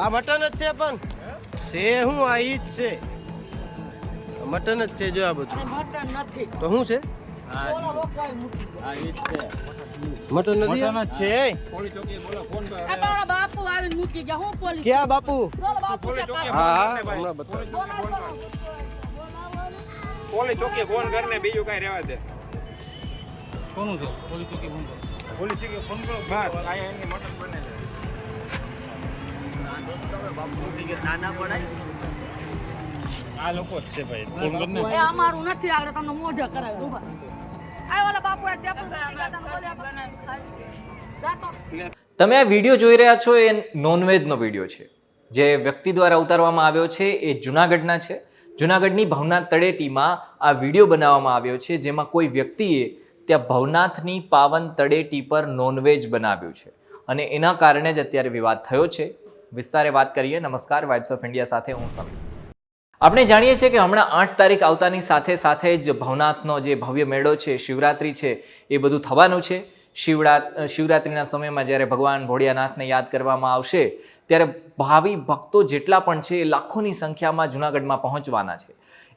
આ મટન જ છે પણ? છે હું આ ઈ જ છે. મટન જ છે જો આ બધું. મટન નથી. તો શું છે. મટન નથી? પણ બાપુ આવીને મૂકી ગયા. હું પોલીસ ક્યાં બાપુ? હા હા હમણાં બતાવો. પોલી ચોકી ફોન કરીને બીજું કઈ રહેવા દે. કોનું છે? પોલીસ ચોકી ફોન કરો. પોલી ચોકી ફોન કરો. બસ અહીંયા એની મટન બને આ લોકો જ છે ભાઈ. ફોન કરીને એ અમારું નથી આગળ તમને મોઢે કરાવી ઊભા આ વાલા બાપુ આ ત્યાં તમે આ વીડિયો જોઈ રહ્યા છો એ નોનવેજનો વીડિયો છે. જે વ્યક્તિ દ્વારા ઉતારવામાં આવ્યો છે એ જુનાગઢના છે. જુનાગઢની ભવનાથ તળેટીમાં આ વીડિયો બનાવવામાં આવ્યો છે જેમાં કોઈ વ્યક્તિએ ત્યાં ભવનાથની પાવન તળેટી પર નોનવેજ બનાવ્યું છે. અને એના કારણે જ અત્યારે વિવાદ થયો છે. વિસ્તારે વાત કરીએ. નમસ્કાર વાઇબ્સ ઓફ ઇન્ડિયા સાથે હું સમીર. આપણે જાણીએ છીએ કે હમણાં આઠ તારીખ આવતાની સાથે સાથે જ ભવનાથનો જે ભવ્ય મેળો છે, શિવરાત્રિ છે, એ બધું થવાનું છે. શિવરા, શિવરાત્રિના સમયમાં જ્યારે ભગવાન ભોળિયાનાથને યાદ કરવામાં આવશે, ત્યારે ભાવિ ભક્તો જેટલા પણ છે એ લાખોની સંખ્યામાં જુનાગઢમાં પહોંચવાના છે.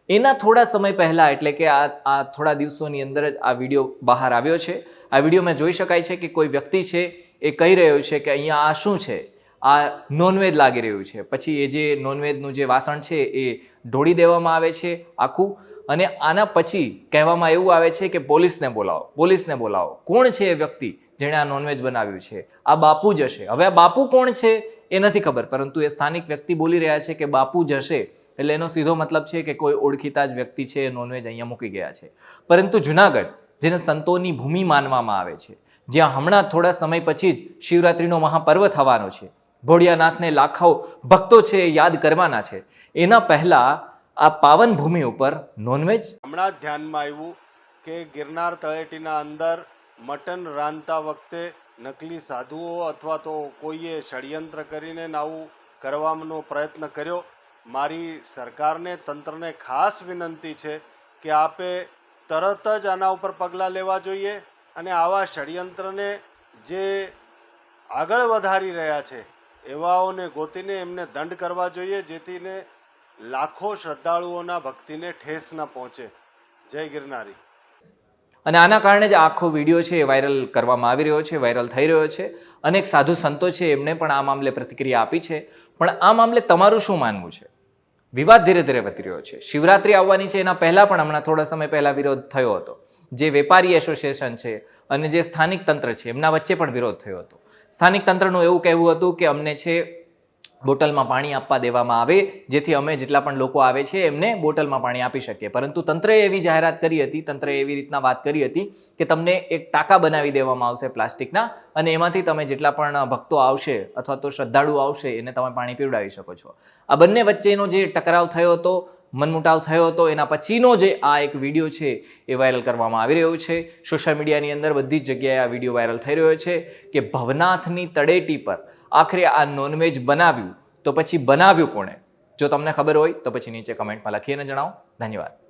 એના થોડા સમય પહેલાં, એટલે કે આ આ થોડા દિવસોની અંદર જ આ વીડિયો બહાર આવ્યો છે. આ વિડીયોમાં જોઈ શકાય છે કે કોઈ વ્યક્તિ છે એ કહી રહ્યો છે કે અહીંયા આ શું છે? આ નોનવેજ લાગી રહ્યું છે. પછી એ જે નોનવેજનું જે વાસણ છે એ ઢોળી દેવામાં આવે છે આખું. અને આના પછી કહેવામાં એવું આવે છે કે પોલીસને બોલાવો પોલીસને બોલાવો. કોણ છે એ વ્યક્તિ જેણે આ નોનવેજ બનાવ્યું છે? આ બાપુ જ હશે. હવે આ બાપુ કોણ છે એ નથી ખબર, પરંતુ એ સ્થાનિક વ્યક્તિ બોલી રહ્યા છે કે બાપુ જ હશે. એટલે એનો સીધો મતલબ છે કે કોઈ ઓળખીતા જ વ્યક્તિ છે એ નોનવેજ અહીંયા મૂકી ગયા છે. પરંતુ જુનાગઢ, જેને સંતોની ભૂમિ માનવામાં આવે છે, જ્યાં હમણાં થોડા સમય પછી જ શિવરાત્રિનો મહાપર્વ થવાનો છે ભોળિયાનાથને લાખો ભક્તો છે એ યાદ કરવાના છે. એના પહેલા આ પાવન ભૂમિ ઉપર નોનવેજ? હમણાં જ ધ્યાનમાં આવ્યું કે ગિરનાર તળેટીના અંદર મટન રાંધતા વખતે નકલી સાધુઓ અથવા તો કોઈએ ષડયંત્ર કરીને આવું કરવાનો પ્રયત્ન કર્યો. મારી સરકારને, તંત્રને ખાસ વિનંતી છે કે આપે તરત જ આના ઉપર પગલાં લેવા જોઈએ અને આવા ષડયંત્રને જે આગળ વધારી રહ્યા છે એવાઓને ગોતીને એમને દંડ કરવા જોઈએ, જેથીને લાખો શ્રદ્ધાળુઓના ભક્તિને ઠેસ ન પહોંચે. જય ગિરનારી. અને આના કારણે જ આખો વીડિયો છે એ વાયરલ કરવામાં આવી રહ્યો છે, વાયરલ થઈ રહ્યો છે. અનેક સાધુ સંતો છે એમને પણ આ મામલે પ્રતિક્રિયા આપી છે. પણ આ મામલે તમારું શું માનવું છે? વિવાદ ધીરે ધીરે વધી રહ્યો છે. શિવરાત્રી આવવાની છે એના પહેલાં પણ હમણાં થોડા સમય પહેલાં વિરોધ થયો હતો. જે વેપારી એસોસિએશન છે અને જે સ્થાનિક તંત્ર છે, એમના વચ્ચે પણ વિરોધ થયો હતો. સ્થાનિક તંત્રનું એવું કહેવું હતું કે અમને છે, બોટલમાં પાણી આપવા દેવામાં આવે, જેથી અમે જેટલા પણ લોકો આવે છે, એમને બોટલમાં પાણી આપી શકીએ. પરંતુ તંત્રએ એવી જાહેરાત કરી હતી, તંત્રએ એવી રીતના વાત કરી હતી કે તમને એક ટાંકા બનાવી દેવામાં આવશે પ્લાસ્ટિકના અને એમાંથી તમે જેટલા પણ ભક્તો આવશે અથવા તો શ્રદ્ધાળુ આવશે, એને તમે પાણી પીવડાવી શકો છો. આ બંને વચ્ચેનો જે ટકરાવ થયો હતો મનમુટાવ થયો હતો. એના પછીનો જે આ એક વીડિયો છે એ વાયરલ કરવામાં આવી રહ્યો છે. સોશિયલ મીડિયાની અંદર બધી જ જગ્યાએ આ વીડિયો વાયરલ થઈ રહ્યો છે કે ભવનાથની તળેટી પર આખરે આ નોનવેજ બનાવ્યું તો પછી બનાવ્યું કોણે? જો તમને ખબર હોય તો પછી નીચે કમેન્ટમાં લખીને જણાવો. ધન્યવાદ.